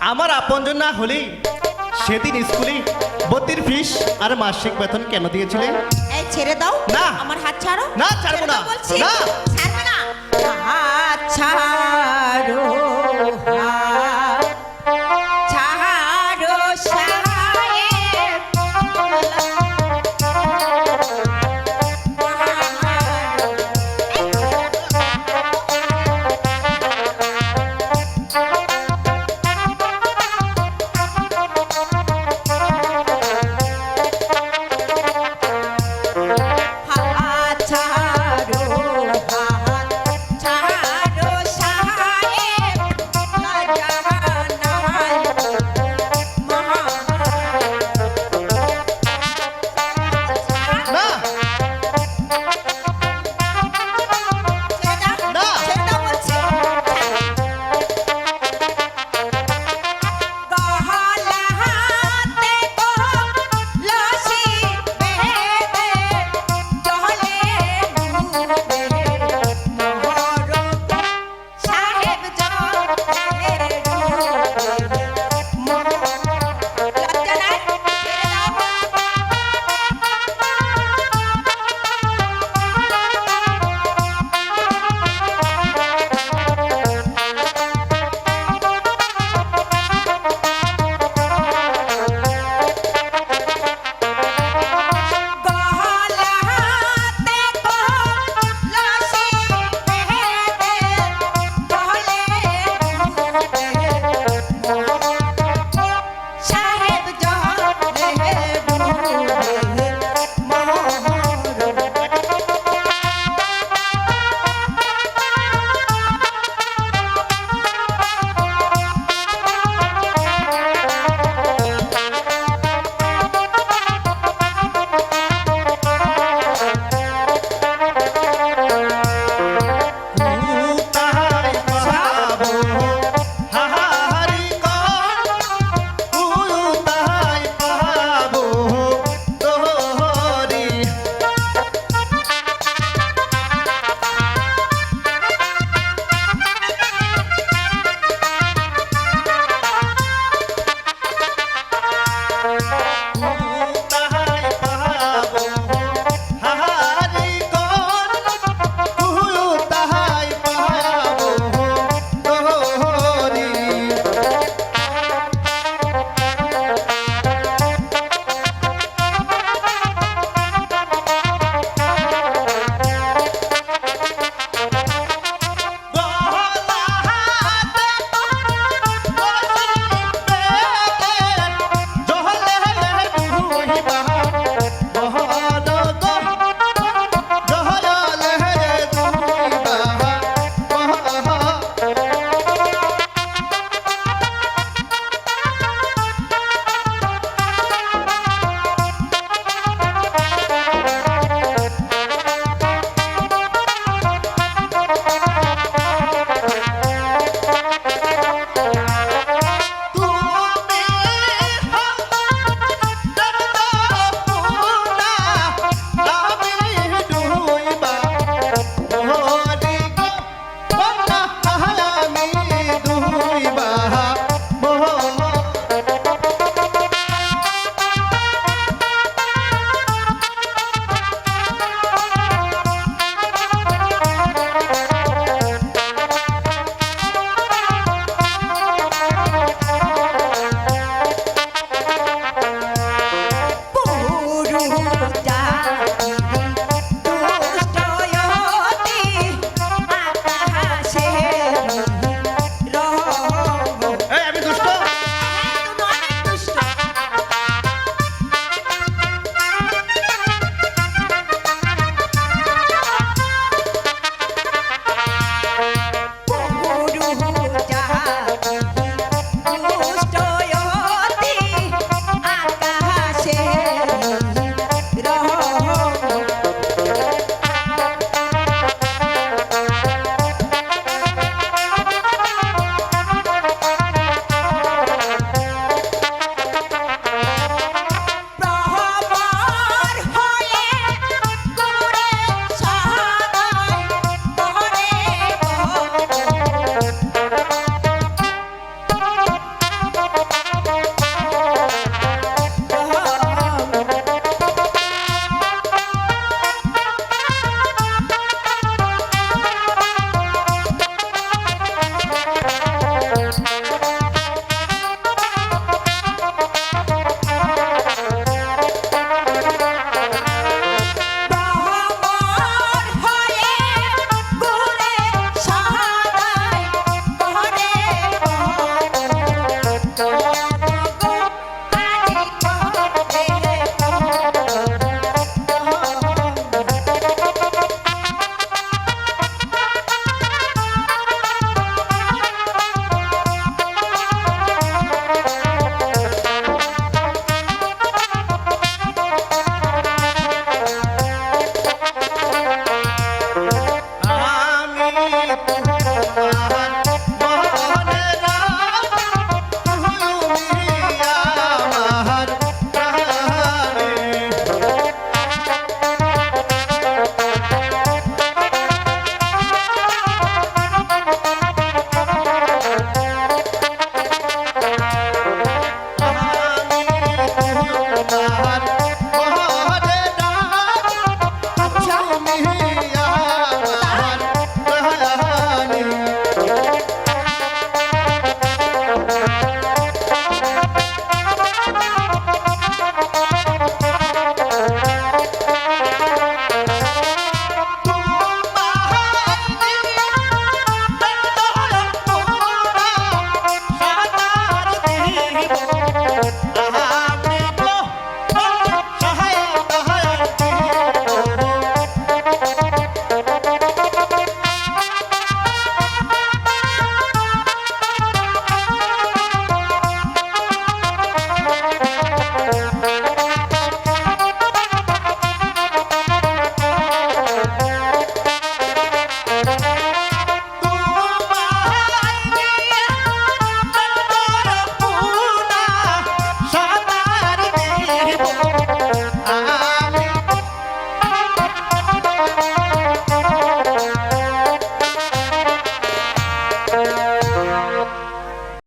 আমার আপনজন না হলেই সেদিন স্কুলে ভর্তির ফিস আর মাসিক বেতন কেন দিয়েছিলে এই ছেড়ে দাও না। আমার হাত ছাড়ো না, ছাড়বো ছেড়ে না। দাও না। ছাড়বে না হাত ছাড়ো